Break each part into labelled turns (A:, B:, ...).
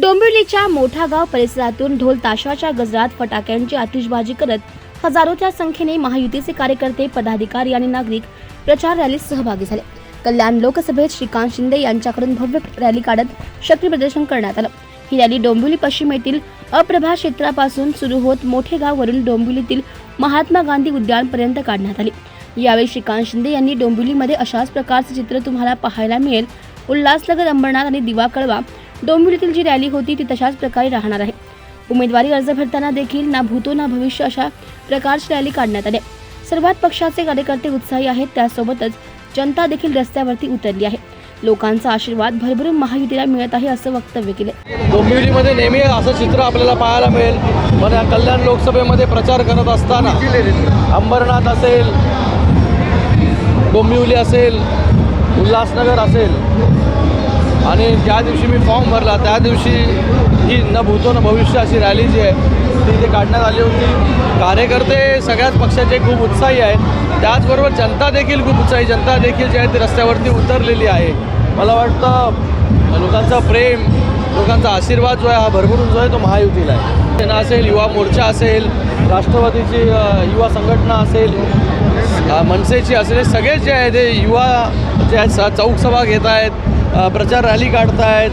A: डोंबिवलीच्या मोठा गाव परिसरातून ढोल ताशाच्या गजरात फटाक्यांची आतिषबाजी करत हजारोच्या संख्येने महायुतीचे कार्यकर्ते पदाधिकारी आणि नागरिक प्रचार रॅलीत सहभागी झाले. कल्याण लोकसभेत श्रीकांत शिंदे यांच्याकडून भव्य रॅली काढत शक्ती प्रदर्शन करण्यात आलं. ही रॅली डोंबिवली पश्चिम येथील अप्रभा क्षेत्रापासून सुरू होत मोठे गाववरून डोंबिवलीतील महात्मा गांधी उद्यानपर्यंत काढण्यात आली. यावेळी श्रीकांत शिंदे यांनी डोंबिवलीमध्ये अशाच प्रकारचे चित्र तुम्हाला पाहायला मिळेल. उल्हासनगर अंबरनाथ आणि दिवा कळवा डोंबिवलीतील जी रॅली होती ती तशाच प्रकारे राहणार आहे. उमेदवारी अर्ज भरताना देखील ना भूतो ना भविष्य अशा प्रकारची रॅली काढण्यात आली. सर्वात पक्षाचे कार्यकर्ते उत्साही आहेत त्यासोबतच जनता देखील रस्त्यावरती उतरली आहे. लोकांचा आशीर्वाद भरभरून महायुतीला मिळत आहे असं वक्तव्य केले.
B: डोंबिवलीमध्ये नेहमी असं चित्र आपल्याला पाहायला मिळेल. पण या कल्याण लोकसभेमध्ये प्रचार करत असताना अंबरनाथ असेल डोंबिवली असेल उल्हासनगर असेल आणि ज्या दिवशी मी फॉर्म भरला त्या दिवशी ही न भूतो न भविष्य अशी रॅली जी आहे ती इथे काढण्यात आली होती. कार्यकर्ते सगळ्याच पक्षाचे खूप उत्साही आहेत. त्याचबरोबर जनता देखील खूप उत्साही जनता देखील जी आहे ती रस्त्यावरती उतरलेली आहे. मला वाटतं लोकांचा प्रेम लोकांचा आशीर्वाद जो आहे हा भरभरून जो आहे तो महायुतीला आहे. सेना असेल युवा मोर्चा असेल राष्ट्रवादीची युवा संघटना असेल मनसेची असेल सगळे जे आहे ते युवा जे आहेत स- चौक सभा घेत आहेत. प्रचार रॅली काढत आहेत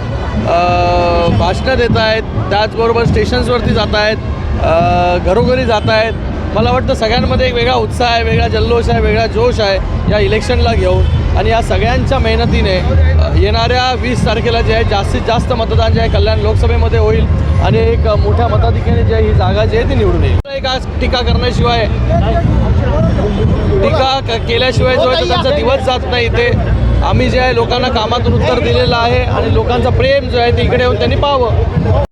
B: भाषणं देत आहेत त्याचबरोबर स्टेशन्सवरती जात आहेत घरोघरी जात आहेत मला वाटतं सगळ्यांमध्ये एक वेगळा उत्साह आहे वेगळा जल्लोष आहे वेगळा जोश आहे या इलेक्शनला घेऊन. आणि या सगळ्यांच्या मेहनतीने येणाऱ्या वीस तारखेला जे आहे जास्तीत जास्त मतदान जे आहे कल्याण लोकसभेमध्ये होईल. आणि एक मोठ्या मताधिक्याने जे आहे ही जागा जी आहे ती निवडून येईल. एक आज टीका करण्याशिवाय टीका क- केल्याशिवाय जो आहे त्यांचा दिवस जात नाही ते आम्ही जे आहे लोकांना कामातून उत्तर दिलेलं आहे आणि लोकांचं प्रेम जो आहे ते इकडे येऊन त्यांनी पाहावं.